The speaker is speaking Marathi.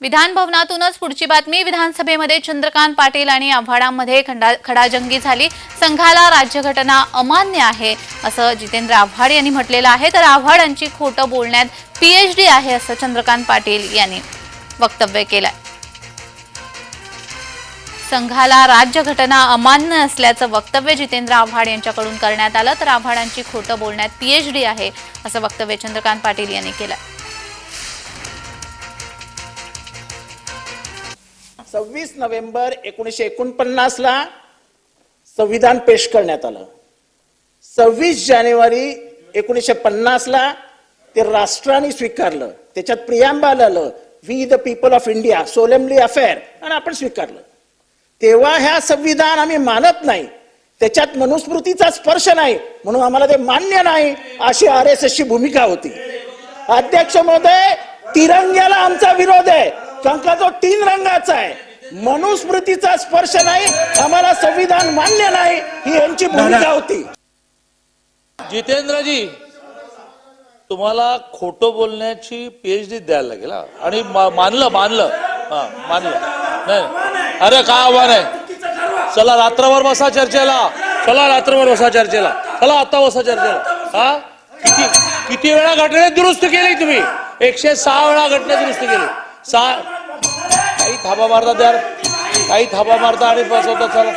विधान भवनातूनच पुढची बातमी. विधानसभेमध्ये चंद्रकांत पाटील आणि आव्हाडांमध्ये खंडा खडाजंगी झाली. संघाला राज्यघटना अमान्य आहे असं जितेंद्र आव्हाड यांनी म्हटलेलं आहे. तर आव्हाडांची खोटं बोलण्यात पीएचडी आहे असं चंद्रकांत पाटील यांनी वक्तव्य केलंय. संघाला राज्यघटना अमान्य असल्याचं वक्तव्य जितेंद्र आव्हाड यांच्याकडून करण्यात आलं. तर आव्हाडांची खोटं बोलण्यात पीएचडी आहे असं वक्तव्य चंद्रकांत पाटील यांनी केलं सव्वीस नोव्हेंबर एकोणीसशे एकोणपन्नासला संविधान पेश करण्यात आलं. सव्वीस जानेवारी एकोणीसशे पन्नासला ते राष्ट्राने स्वीकारलं. त्याच्यात प्रियांबाल आलं we the people of India solemnly affair आणि आपण स्वीकारलं. तेव्हा ह्या संविधान आम्ही मानत नाही. त्याच्यात मनुस्मृतीचा स्पर्श नाही. म्हणून आम्हाला ते मान्य नाही. अशी आर एस ची भूमिका होती. अध्यक्ष महोदय तिरंग्याला आमचा विरोध आहे. कारण का जो तीन रंगाचा आहे. मनुस्मृतीचा स्पर्श नाही आम्हाला संविधान मान्य नाही ही यांची भूमिका होती. जितेंद्रजी तुम्हाला खोटं बोलण्याची पीएचडी द्यायला लागेल हा. आणि मानलं मानलं. हा मानलं. नाही. अरे काय आव्हान आहे? चला रात्रभर बसा चर्चेला. चला रात्रभर बसा चर्चेला. चला आता बसा चर्चेला. हा? किती किती वेळा घटनेत दुरुस्त केली तुम्ही? एकशे सहा वेळा घटनेत दुरुस्त केली. सहा काही थापा मारतात यार. काही थापा मारता आणि बसवतात चला